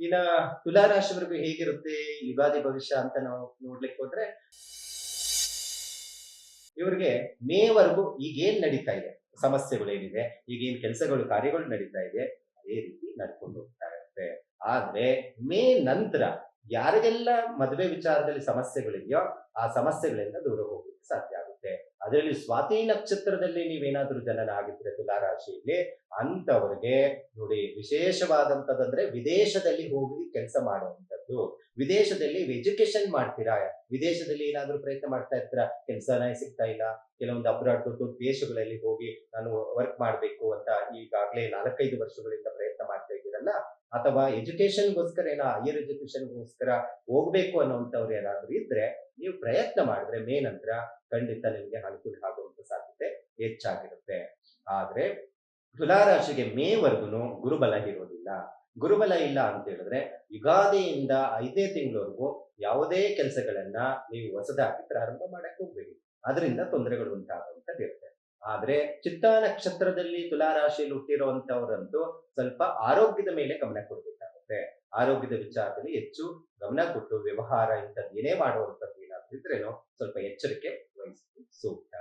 ಇನ್ನ ತುಲಾರಾಶಿವರೆಗೂ ಹೇಗಿರುತ್ತೆ ಯುಗಾದಿ ಭವಿಷ್ಯ ಅಂತ ನಾವು ನೋಡ್ಲಿಕ್ಕೆ ಹೋದ್ರೆ, ಇವ್ರಿಗೆ ಮೇವರೆಗೂ ಈಗೇನ್ ನಡೀತಾ ಇದೆ? ಸಮಸ್ಯೆಗಳು ಏನಿದೆ ಈಗೇನ್ ಕೆಲಸಗಳು, ಕಾರ್ಯಗಳು ನಡೀತಾ ಇದೆ? ಅದೇ ರೀತಿ ನಡ್ಕೊಂಡು ಹೋಗ್ತಾ ಇರುತ್ತೆ. ಆದ್ರೆ ಮೇ ನಂತರ ಯಾರಿಗೆಲ್ಲ ಮದುವೆ ವಿಚಾರದಲ್ಲಿ ಸಮಸ್ಯೆಗಳಿದೆಯೋ ಆ ಸಮಸ್ಯೆಗಳಿಂದ ದೂರ ಹೋಗ್ಲಿಕ್ಕೆ ಸಾಧ್ಯ ಅದರಲ್ಲಿ ಸ್ವಾತಿ ನಕ್ಷತ್ರದಲ್ಲಿ ನೀವೇನಾದ್ರೂ ಜನನ ಆಗಿದ್ರೆ ತುಲಾರಾಶಿಯಲ್ಲಿ ಅಂತವರಿಗೆ ನೋಡಿ ವಿಶೇಷವಾದಂತದಂದ್ರೆ ವಿದೇಶದಲ್ಲಿ ಹೋಗಿ ಕೆಲಸ ಮಾಡುವಂಥದ್ದು. ವಿದೇಶದಲ್ಲಿ ಎಜುಕೇಶನ್ ಮಾಡ್ತೀರಾ? ವಿದೇಶದಲ್ಲಿ ಏನಾದ್ರೂ ಪ್ರಯತ್ನ ಮಾಡ್ತಾ ಇರ್ತೀರಾ? ಕೆಲಸನೇ ಸಿಗ್ತಾ ಇಲ್ಲ. ಕೆಲವೊಂದು ಅಬ್ರಾಡ್ ದೊಡ್ಡ ದೇಶಗಳಲ್ಲಿ ಹೋಗಿ ನಾನು ವರ್ಕ್ ಮಾಡಬೇಕು ಅಂತ ಈಗಾಗಲೇ ನಾಲ್ಕೈದು ವರ್ಷಗಳಿಂದ ಅಥವಾ ಎಜುಕೇಶನ್ಗೋಸ್ಕರ ಏನೋ ಹೈಯರ್ ಎಜುಕೇಶನ್ಗೋಸ್ಕರ ಹೋಗ್ಬೇಕು ಅನ್ನೋಂಥವ್ರು ಏನಾದ್ರು ಇದ್ರೆ ನೀವು ಪ್ರಯತ್ನ ಮಾಡಿದ್ರೆ ಮೇ ನಂತರ ಖಂಡಿತ ನಿಮಗೆ ಅನುಕೂಲ ಆಗುವಂತ ಸಾಧ್ಯತೆ ಹೆಚ್ಚಾಗಿರುತ್ತೆ. ಆದ್ರೆ ತುಲಾರಾಶಿಗೆ ಮೇವರೆಗೂ ಗುರುಬಲ ಇರೋದಿಲ್ಲ. ಗುರುಬಲ ಇಲ್ಲ ಅಂತ ಹೇಳಿದ್ರೆ ಯುಗಾದಿಯಿಂದ ಐದೇ ತಿಂಗಳವರೆಗೂ ಯಾವುದೇ ಕೆಲಸಗಳನ್ನ ನೀವು ಹೊಸದಾಗಿ ಪ್ರಾರಂಭ ಮಾಡಕ್ಕೆ ಹೋಗ್ಬೇಡಿ. ಅದರಿಂದ ತೊಂದರೆಗಳು ಉಂಟಾಗುವಂಥದ್ದು ಇರುತ್ತೆ ಆದ್ರೆ ಚಿತ್ತ ನಕ್ಷತ್ರದಲ್ಲಿ ತುಲಾರಾಶಿಯಲ್ಲಿ ಹುಟ್ಟಿರುವಂತವರಂತೂ ಸ್ವಲ್ಪ ಆರೋಗ್ಯದ ಮೇಲೆ ಗಮನ ಕೊಡ್ಬೇಕಾಗುತ್ತೆ. ಆರೋಗ್ಯದ ವಿಚಾರದಲ್ಲಿ ಹೆಚ್ಚು ಗಮನ ಕೊಟ್ಟು ವ್ಯವಹಾರ ಇಂಥದ್ದು ಏನೇ ಮಾಡುವಂಥದ್ದು ಏನಾಗ್ತಿದ್ರೇನು ಸ್ವಲ್ಪ ಎಚ್ಚರಿಕೆ ವಹಿಸುವುದು ಸೂಕ್ತ.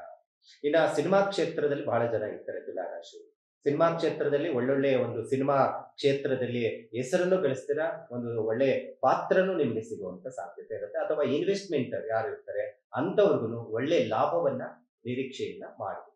ಇನ್ನ ಸಿನಿಮಾ ಕ್ಷೇತ್ರದಲ್ಲಿ ಬಹಳ ಜನ ಇರ್ತಾರೆ ತುಲಾರಾಶಿ ಸಿನಿಮಾ ಕ್ಷೇತ್ರದಲ್ಲಿ ಒಳ್ಳೊಳ್ಳೆ ಒಂದು ಸಿನಿಮಾ ಕ್ಷೇತ್ರದಲ್ಲಿ ಹೆಸರನ್ನು ಗಳಿಸ್ತೀರ ಒಂದು ಒಳ್ಳೆ ಪಾತ್ರನು ನಿಮಗೆ ಸಿಗುವಂತ ಸಾಧ್ಯತೆ ಇರುತ್ತೆ. ಅಥವಾ ಇನ್ವೆಸ್ಟ್ಮೆಂಟ್ ಯಾರು ಇರ್ತಾರೆ ಅಂತವ್ರಿಗೂ ಒಳ್ಳೆ ಲಾಭವನ್ನ ನಿರೀಕ್ಷೆಯನ್ನ ಮಾಡಬಹುದು